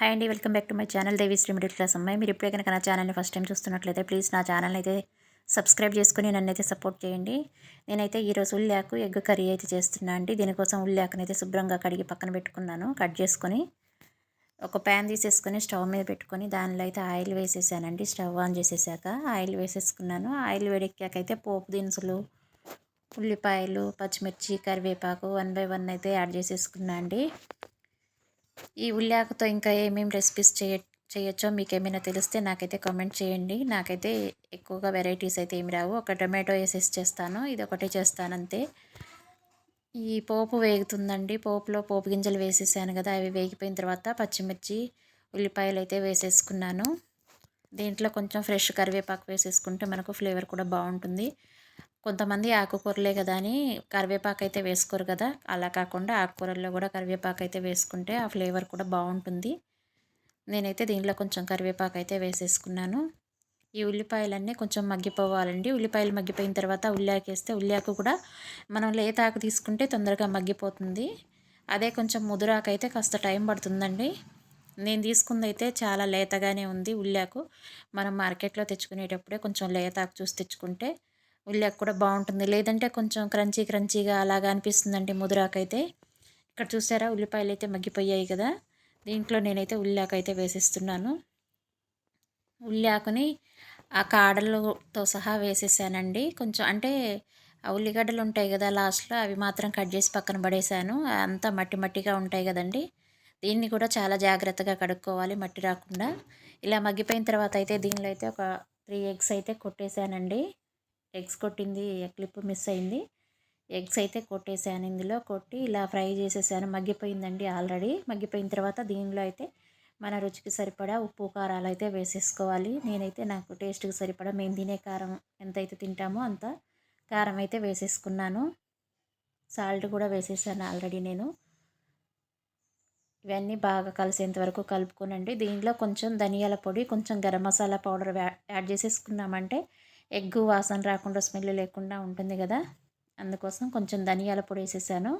Hi అండి welcome back to my channel Devishri middle class అమ్మాయి. మీరు ఇప్పుడే కనుక నా ఛానల్ని ఫస్ట్ టైం చూస్తున్నట్లయితే ప్లీజ్ నా ఛానల్ అయితే సబ్స్క్రైబ్ చేసుకుని నన్ను అయితే సపోర్ట్ చేయండి. నేనైతే ఈరోజు ఉల్లాకు ఎగ్ కర్రీ అయితే చేస్తున్నా అండి. దీనికోసం ఉల్లాకుని అయితే శుభ్రంగా కడిగి పక్కన పెట్టుకున్నాను. కట్ చేసుకొని ఒక ప్యాన్ తీసేసుకొని స్టవ్ మీద పెట్టుకొని దానిలో అయితే ఆయిల్ వేసేసానండి. స్టవ్ ఆన్ చేసేసాక ఆయిల్ వేసేసుకున్నాను. ఆయిల్ వేడెక్కాకైతే పోపు దినుసులు ఉల్లిపాయలు పచ్చిమిర్చి కరివేపాకు వన్ బై వన్ అయితే యాడ్ చేసేసుకున్నా అండి. ఈ ఉల్లాకుతో ఇంకా ఏమేమి రెసిపీస్ చేయ చేయొచ్చో మీకు ఏమైనా తెలిస్తే నాకైతే కామెంట్ చేయండి. నాకైతే ఎక్కువగా వెరైటీస్ అయితే ఏమి రావు. ఒక టొమాటో వేసేసి చేస్తాను. ఇది ఒకటే చేస్తాను అంతే ఈ పోపు వేగుతుందండి. పోపులో పోపు గింజలు వేసేసాను కదా అవి వేగిపోయిన తర్వాత పచ్చిమిర్చి ఉల్లిపాయలు అయితే వేసేసుకున్నాను. దీంట్లో కొంచెం ఫ్రెష్ కరివేపాకు వేసేసుకుంటే మనకు ఫ్లేవర్ కూడా బాగుంటుంది. కొంతమంది ఆకుకూరలే కదా అని కరివేపాకు అయితే వేసుకోరు కదా. అలా కాకుండా ఆకుకూరల్లో కూడా కరివేపాకు అయితే వేసుకుంటే ఆ ఫ్లేవర్ కూడా బాగుంటుంది. నేనైతే దీంట్లో కొంచెం కరివేపాకు అయితే వేసేసుకున్నాను. ఈ ఉల్లిపాయలన్నీ కొంచెం మగ్గిపోవాలండి. ఉల్లిపాయలు మగ్గిపోయిన తర్వాత ఉల్లాకు వేస్తే ఉల్లాకు కూడా మనం లేతాకు తీసుకుంటే తొందరగా మగ్గిపోతుంది. అదే కొంచెం ముదురాకు అయితే కాస్త టైం పడుతుందండి. నేను తీసుకుంది అయితే చాలా లేతగానే ఉంది ఉల్లాకు మనం మార్కెట్లో తెచ్చుకునేటప్పుడే కొంచెం లేతాకు చూసి తెచ్చుకుంటే ఉల్లాకు కూడా బాగుంటుంది. లేదంటే కొంచెం క్రంచీ క్రంచీగా అలాగా అనిపిస్తుందండి ముదురాకైతే. ఇక్కడ చూసారా? ఉల్లిపాయలు అయితే మగ్గిపోయాయి కదా. దీంట్లో నేనైతే ఉల్లాకు అయితే వేసేస్తున్నాను. ఉల్లాకుని ఆ కాడలతో సహా వేసేసానండి. కొంచెం అంటే ఆ ఉల్లిగడ్డలు ఉంటాయి కదా లాస్ట్లో అవి మాత్రం కట్ చేసి పక్కన పడేసాను. అంతా మట్టి మట్టిగా ఉంటాయి కదండి. దీన్ని కూడా చాలా జాగ్రత్తగా కడుక్కోవాలి మట్టి రాకుండా. ఇలా మగ్గిపోయిన తర్వాత అయితే దీనిలో అయితే ఒక త్రీ ఎగ్స్ అయితే కొట్టేశానండి ఎగ్స్ కొట్టింది క్లిప్ మిస్ అయింది. ఎగ్స్ అయితే కొట్టేసాను ఇందులో కొట్టి ఇలా ఫ్రై చేసేసాను. మగ్గిపోయిందండి ఆల్రెడీ. మగ్గిపోయిన తర్వాత దీనిలో అయితే మన రుచికి సరిపడా ఉప్పు కారాలు అయితే వేసేసుకోవాలి. నేనైతే నాకు టేస్ట్కి సరిపడా మేము తినే కారం ఎంతైతే తింటామో అంత కారం అయితే వేసేసుకున్నాను. సాల్ట్ కూడా వేసేసాను ఆల్రెడీ నేను. ఇవన్నీ బాగా కలిసేంత వరకు కలుపుకోనండి. దీంట్లో కొంచెం ధనియాల పొడి కొంచెం గరం మసాలా పౌడర్ యాడ్ చేసేసుకున్నామంటే ఎగ్ వాసన రాకుండా స్మెల్ లేకుండా ఉంటుంది కదా. అందుకోసం కొంచెం ధనియాల పొడి వేసేసాను.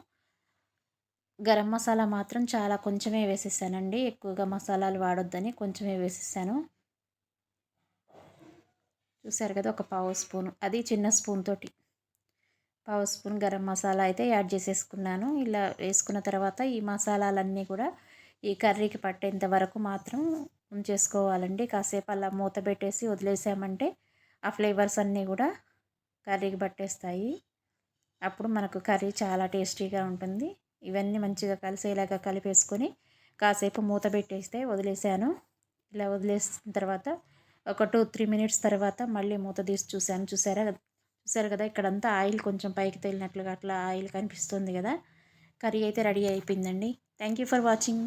గరం మసాలా మాత్రం చాలా కొంచెమే వేసేసానండి. ఎక్కువగా మసాలాలు వాడొద్దని కొంచెమే వేసేసాను. చూసారు కదా ఒక పావు స్పూన్. అది చిన్న స్పూన్ తోటి. పావు స్పూన్ గరం మసాలా అయితే యాడ్ చేసేసుకున్నాను. ఇలా వేసుకున్న తర్వాత ఈ మసాలాలన్నీ కూడా ఈ కర్రీకి పట్టేంత వరకు మాత్రం ఉంచేసుకోవాలండి. కాసేపు అలా మూత పెట్టేసి వదిలేసామంటే ఆ ఫ్లేవర్స్ అన్నీ కూడా కర్రీకి పట్టేస్తాయి. అప్పుడు మనకు కర్రీ చాలా టేస్టీగా ఉంటుంది. ఇవన్నీ మంచిగా కలిసేలాగా కలిపేసుకొని కాసేపు మూత పెట్టేస్తే వదిలేసాను. ఇలా వదిలేసిన తర్వాత ఒక టూ త్రీ మినిట్స్ తర్వాత మళ్ళీ మూత తీసి చూశాను. చూసారా చూసారు కదా ఇక్కడంతా ఆయిల్ కొంచెం పైకి తేలినట్లుగా అట్లా ఆయిల్ కనిపిస్తుంది కదా. కర్రీ అయితే రెడీ అయిపోయిందండి. Thank you for watching.